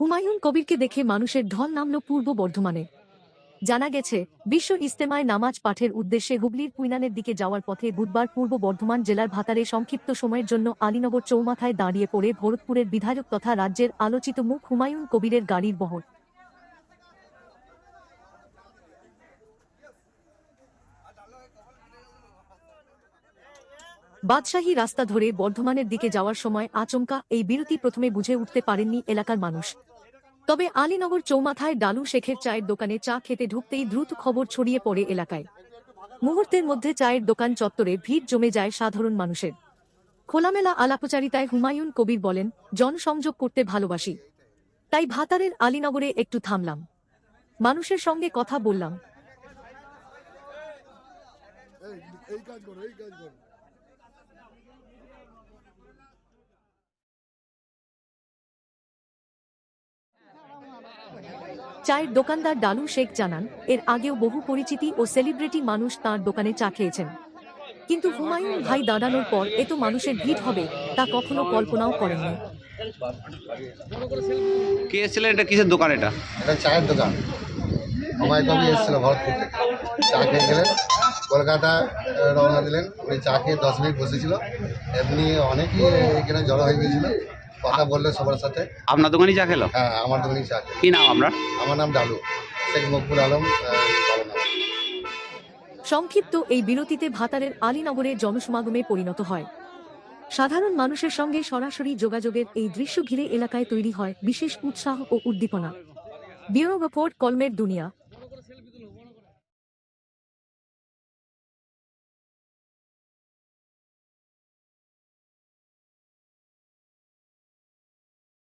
হুমায়ুন কবিরকে দেখে মানুষের ঢল নামল পূর্ব বর্ধমানে। জানা গেছে, বিশ্ব ইস্তেমায় নামাজ পাঠের উদ্দেশ্যে হুগলির কুইনানের দিকে যাওয়ার পথে বুধবার পূর্ব বর্ধমান জেলার ভাতারে সংক্ষিপ্ত সময়ের জন্য আলীনগর চৌমাথায় দাঁড়িয়ে পড়ে ভরতপুরের বিধায়ক তথা রাজ্যের আলোচিত মুখ হুমায়ুন কবিরের গাড়ির বহর। বাদশাহী রাস্তা ধরে বর্ধমানের দিকে যাওয়ার সময় আচমকা এই বিরতি প্রথমে বুঝে উঠতে পারেননি এলাকার মানুষ। তবে আলীনগর চৌমাথায় ডালু শেখের চায়ের দোকানে চা খেতে ঢুকতেই দ্রুত খবর ছড়িয়ে পড়ে এলাকায়। মুহূর্তের মধ্যে চায়ের দোকান চত্বরে ভিড় জমে যায় সাধারণ মানুষের। খোলামেলা আলাপচারিতায় হুমায়ুন কবির বলেন, জনসংযোগ করতে ভালোবাসি। তাই ভাতারের আলীনগরে একটু থামলাম। মানুষের সঙ্গে কথা বললাম। চায়ের দোকানদার ডালু শেখ জানান এর আগেও বহু পরিচিতি ও সেলিব্রিটি মানুষ তার দোকানে চা খেয়েছেন। কিন্তু হুমায়ুন ভাই দাঁড়ানোর পর এত মানুষের ভিড় হবে তা কখনো কল্পনাও করেননি। কে এসেছিলেন? এটা কিসের দোকান এটা? এটা চায়ের দোকান। হুমায়ুন কবি এসেছিল ভরতপুর থেকে। চা খেয়ে গেলেন কলকাতা রওনা দিলেন। উনি চা খেয়ে দশ মিনিট বসেছিল। এমনি অনেকেই এখানে জড়ো হয়ে গেছিল কথা বললে সবার সাথে। আপনার দোকানই চা খেলো? হ্যাঁ আমার দোকানেই চা খেয়ে কি নাম আপনার? আমার নাম ডালু। শেখ মকবুল আলম সংক্ষিপ্ত এই বিরতিতে ভাতারের আলীনগরে জনসমাগমে পরিণত হয়। সাধারণ মানুষের সঙ্গে সরাসরি যোগাযোগের এই দৃশ্য ঘিরে এলাকায় তৈরি হয় বিশেষ উৎসাহ ও উদ্দীপনা। ব্যুরো রিপোর্ট কলমের দুনিয়া।